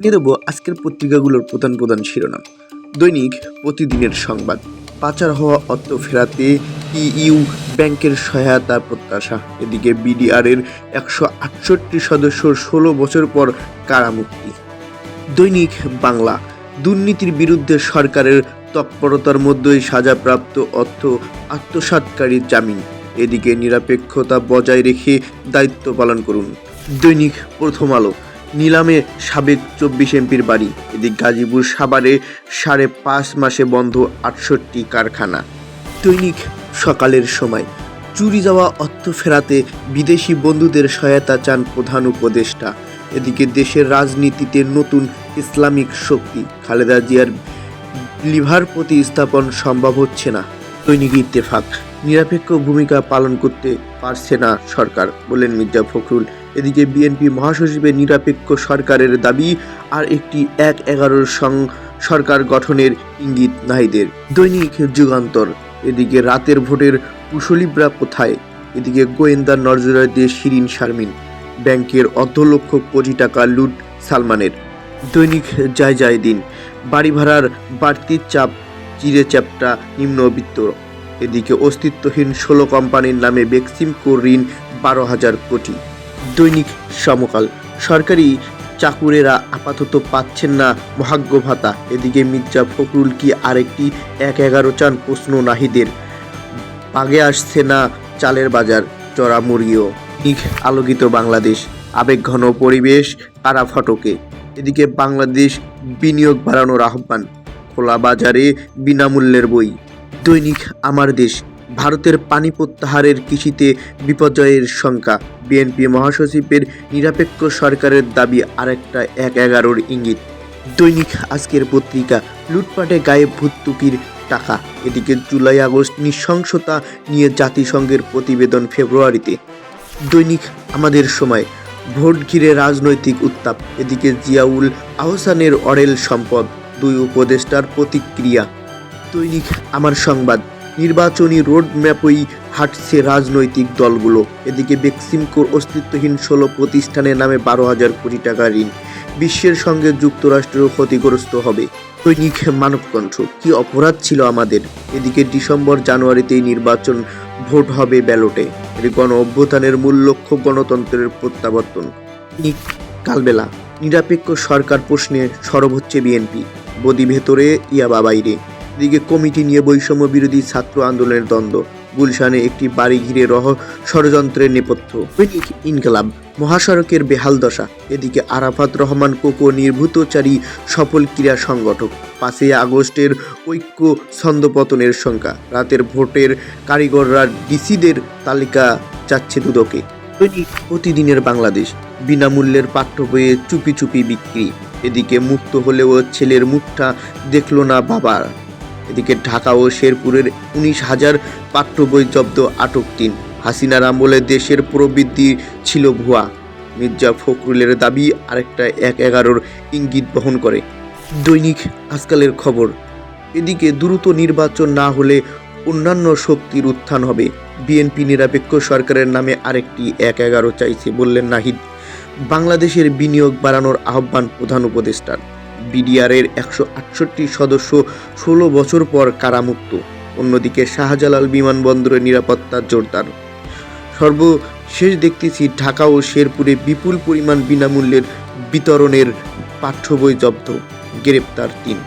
নিয়ে দেবো আজকের পত্রিকাগুলোর প্রধান প্রধান শিরোনাম। দৈনিক প্রতিদিনের সংবাদ। পাচার হওয়া অর্থ ফেরাতে ইইউ ব্যাংকের সহায়তা প্রত্যাশা। এদিকে বিডিআরের একশো আটষট্টি সদস্যর ষোলো বছর পর কারামুক্তি। দৈনিক বাংলা। দুর্নীতির বিরুদ্ধে সরকারের তৎপরতার মধ্যেই সাজাপ্রাপ্ত অর্থ আত্মসাৎকারীর জামিন। এদিকে নিরপেক্ষতা বজায় রেখে দায়িত্ব পালন করুন। দৈনিক প্রথম আলো। নিলামে সাবেক চব্বিশ এমপির বাড়ি। এদিক গাজীপুর সাভারে সাড়ে পাঁচ মাসে বন্ধ আটষট্টি কারখানা। দৈনিক সকালের সময়, চুরি যাওয়া অর্থ ফেরাতে বিদেশি বন্ধুদের সহায়তা চান প্রধান উপদেষ্টা। এদিকে দেশের রাজনীতিতে নতুন ইসলামিক শক্তি। খালেদা জিয়ার লিভার প্রতিস্থাপন সম্ভব হচ্ছে না। দৈনিক ইত্তেফাক। নিরপেক্ষ ভূমিকা পালন করতে পারছে না সরকার বললেন মির্জা ফখরুল। এদিকে বিএনপি মহাসচিবের নিরপেক্ষ সরকারের দাবি, আর একটি এক এগারোর সং সরকার গঠনের ইঙ্গিত নাহিদের। দৈনিক যুগান্তর, এদিকে রাতের ভোটের কুশলীবরা কোথায়? এদিকে গোয়েন্দা নজরায় শিরিন শারমিন, ব্যাংকের অর্ধ লক্ষ কোটি টাকা লুট সালমানের। দৈনিক যায় যায় দিন, বাড়ি ভাড়ার বাড়তি চাপ চিরে চ্যাপটা নিম্নবিত্ত। এদিকে অস্তিত্বহীন ষোলো কোম্পানির নামে বেক্সিমকো ঋণ বারো হাজার কোটি। দৈনিক সমকাল। সরকারি চাকুরেরা আপাতত পাচ্ছেন না মহাজ্ঞ ভাতা। এদিকে মির্জা ফখরুল কি আরেকটি এক এগারো চান প্রশ্ন নাহিদের। আগে আসছে না চালের বাজার, চড়া মুরগিও আলোকিত বাংলাদেশ। আবেগঘন পরিবেশ কারা ফটকে। এদিকে বাংলাদেশ বিনিয়োগ বাড়ানোর আহ্বান। খোলা বাজারে বিনামূল্যের বই। দৈনিক আমার দেশ, ভারতের পানি প্রত্যাহারের কৃষিতে বিপর্যয়ের শঙ্কা। বিএনপি মহাসচিবের নিরপেক্ষ সরকারের দাবি আরেকটা এক এগারোর ইঙ্গিত। দৈনিক আজকের পত্রিকা, লুটপাটে গায়ে ভর্তুকির টাকা। এদিকে জুলাই আগস্ট নৃশংসতা নিয়ে জাতিসংঘের প্রতিবেদন ফেব্রুয়ারিতে। দৈনিক আমাদের সময়, ভোট ঘিরে রাজনৈতিক উত্তাপ। এদিকে জিয়াউল আহসানের অরেল সম্পদ, দুই উপদেষ্টার প্রতিক্রিয়া। দৈনিক আমার সংবাদ। নির্বাচনী রোডম্যাপই হাঁটছে রাজনৈতিক দলগুলো। এদিকে বেক্সিমকোর অস্তিত্বহীন ষোলো প্রতিষ্ঠানের নামে বারো হাজার কোটি টাকা ঋণ। বিশ্বের সঙ্গে যুক্তরাষ্ট্র ক্ষতিগ্রস্ত হবে। দৈনিক মানবকণ্ঠ, কি অপরাধ ছিল আমাদের? এদিকে ডিসেম্বর জানুয়ারিতেই নির্বাচন ভোট হবে ব্যালটে। এর গণ অভ্যুত্থানের মূল লক্ষ্য গণতন্ত্রের প্রত্যাবর্তন। কালবেলা, নিরপেক্ষ সরকার প্রশ্নে সরব হচ্ছে বিএনপি। বদি ভেতরে ইয়াবা বাইরে এদিকে কমিটি নিয়ে বৈষম্য বিরোধী ছাত্র আন্দোলনের দ্বন্দ্ব। গুলশানে একটি বাড়ি ঘিরে রহ ষড়যন্ত্রের নেপথ্য। দৈনিক ইনকালাব, মহাসড়কের বেহাল দশা, এদিকে আরাফাত রহমান কোকো নির্ভূতচারী সফল ক্রীড়া সংগঠক। পাঁচই আগস্টের ঐক্য ছন্দপতনের সংখ্যা রাতের ভোটের কারিগররা ডিসিদের তালিকা যাচ্ছে দুদকে। প্রতিদিনের বাংলাদেশ, বিনামূল্যের পাঠ্য বইয়ে চুপি চুপি বিক্রি। এদিকে মুক্ত হলেও ছেলের মুখটা দেখল না বাবা এদিকে ঢাকা ও শেরপুরের উনিশ হাজার পাঠ্য বই জব্দ আটক তিন। হাসিনার আমলে দেশের প্রবৃদ্ধি ছিল ভুয়া। মির্জা ফখরুলের দাবি আরেকটা এক এগারোর ইঙ্গিত বহন করে। দৈনিক আজকালের খবর, এদিকে দ্রুত নির্বাচন না হলে অন্যান্য শক্তির উত্থান হবে। বিএনপি নিরপেক্ষ সরকারের নামে আরেকটি এক এগারো চাইছে বললেন নাহিদ। বাংলাদেশের বিনিয়োগ বাড়ানোর আহ্বান প্রধান উপদেষ্টার। বিডিআরের একশো আটষট্টি সদস্য ষোলো বছর পর কারামুক্ত। অন্যদিকে শাহজালাল বিমানবন্দরের নিরাপত্তা জোরদার। সর্বশেষ দেখতেছি ঢাকা ও শেরপুরে বিপুল পরিমাণ বিনামূল্যের বিতরণের পাঠ্য বই জব্দ, গ্রেপ্তার তিন।